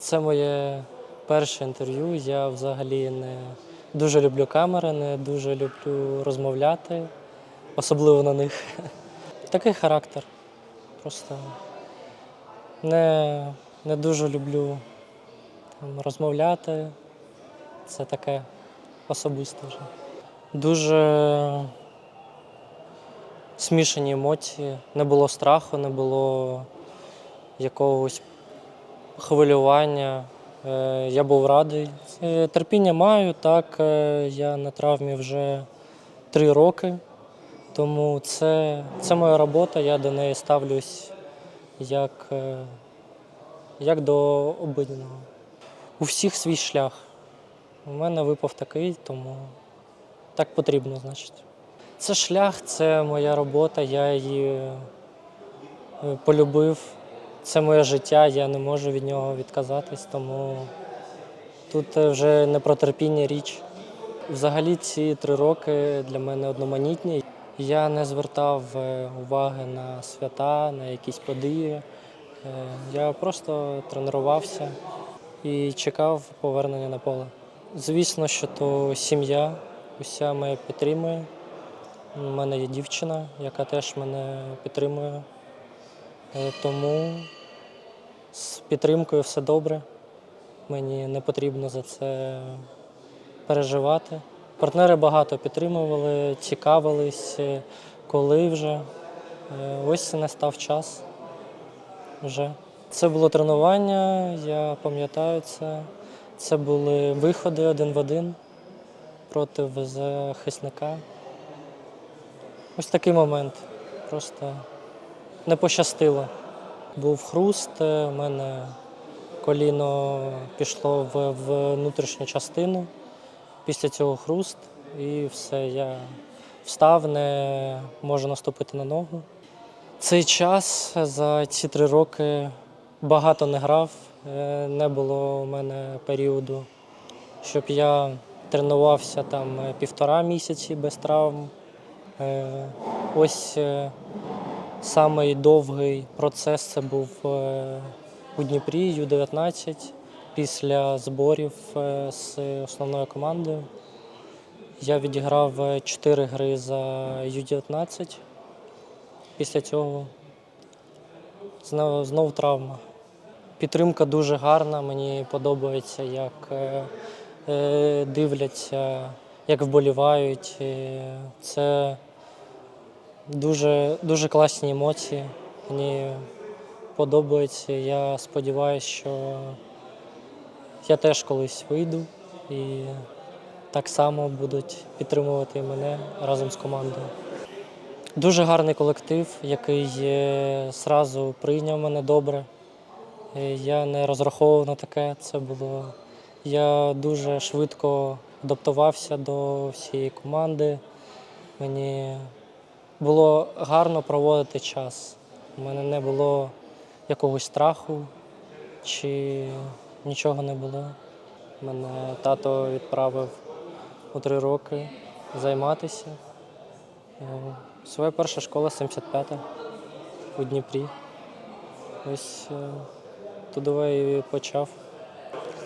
Це моє перше інтерв'ю. Я взагалі не дуже люблю камери, не дуже люблю розмовляти, особливо на них. Такий характер. Просто не, не дуже люблю там, розмовляти. Це таке особисте вже. Дуже смішані емоції. Не було страху, не було якогось хвилювання. Е, Я був радий. Е, Терпіння маю, так. е, Я на травмі вже три роки, тому це, це моя робота, я до неї ставлюсь як, як до обидного. У всіх свій шлях. У мене випав такий, тому так потрібно, значить. Це шлях, це моя робота, я її полюбив. Це моє життя, я не можу від нього відказатись, тому тут е, вже не про терпіння річ. Взагалі ці три роки для мене одноманітні. Я не звертав е, уваги на свята, на якісь події. Е, Я просто тренувався і чекав повернення на поле. Звісно, що то сім'я, уся мене підтримує. У мене є дівчина, яка теж мене підтримує. Тому з підтримкою все добре. Мені не потрібно за це переживати. Партнери багато підтримували, цікавились, е, коли вже. Е, Ось настав час вже. Це було тренування, я пам'ятаю це. Це були виходи один в один проти захисника. Ось такий момент. Просто не пощастило. Був хруст, е, у мене коліно пішло в, внутрішню частину. Після цього хруст, і все, я встав, не можу наступити на ногу. Цей час за ці три роки багато не грав, е, не було у мене періоду, щоб я тренувався там е, півтора місяці без травм. Е, Ось е, Самий довгий процес це був е, у Дніпрі Ю-19 після зборів е, з основною командою. Я відіграв 4 гри за Ю-19. Після цього знову, знову травма. Підтримка дуже гарна, мені подобається, як е, е, дивляться, як вболівають. Е, Це Дуже, дуже класні емоції. Мені подобається. Я сподіваюся, що я теж колись вийду і так само будуть підтримувати мене разом з командою. Дуже гарний колектив, який зразу прийняв мене добре. Е, Я не розраховував на таке. Це було. Я дуже швидко адаптувався до всієї команди. Мені було гарно проводити час. У мене не було якогось страху чи нічого не було. Мене тато відправив у три роки займатися. Е, Своя перша школа 75-та у Дніпрі. Ось е, туди і почав.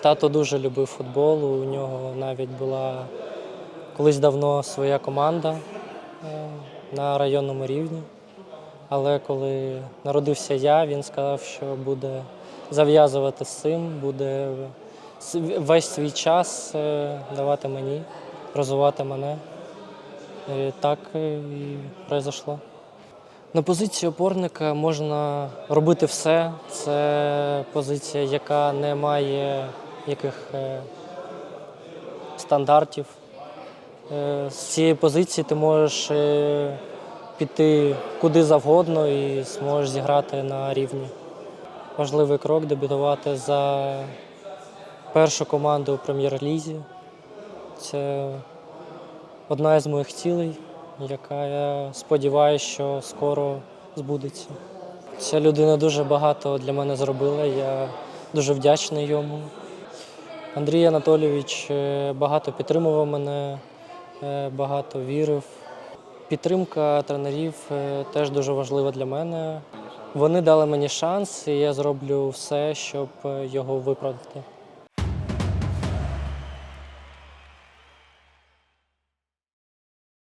Тато дуже любив футбол, у нього навіть була колись давно своя команда е, на районному рівні. Але коли народився я, він сказав, що буде зав'язувати з цим, буде весь свій час е, давати мені, розвивати мене. І так е, і произошло. На позиції опорника можна робити все. Це позиція, яка не має яких е, стандартів. Е, З цієї позиції ти можеш е, піти куди завгодно і зможеш зіграти на рівні. Важливий крок дебютувати за першу команду у прем'єр-лізі. Це одна із моїх цілей, яка я сподіваюся, що скоро збудеться. Ця людина дуже багато для мене зробила. Я дуже вдячний йому. Андрій Анатолійович е, багато підтримував мене, багато вірив. Підтримка тренерів е, теж дуже важлива для мене. Вони дали мені шанс, і я зроблю все, щоб е, його виправдати.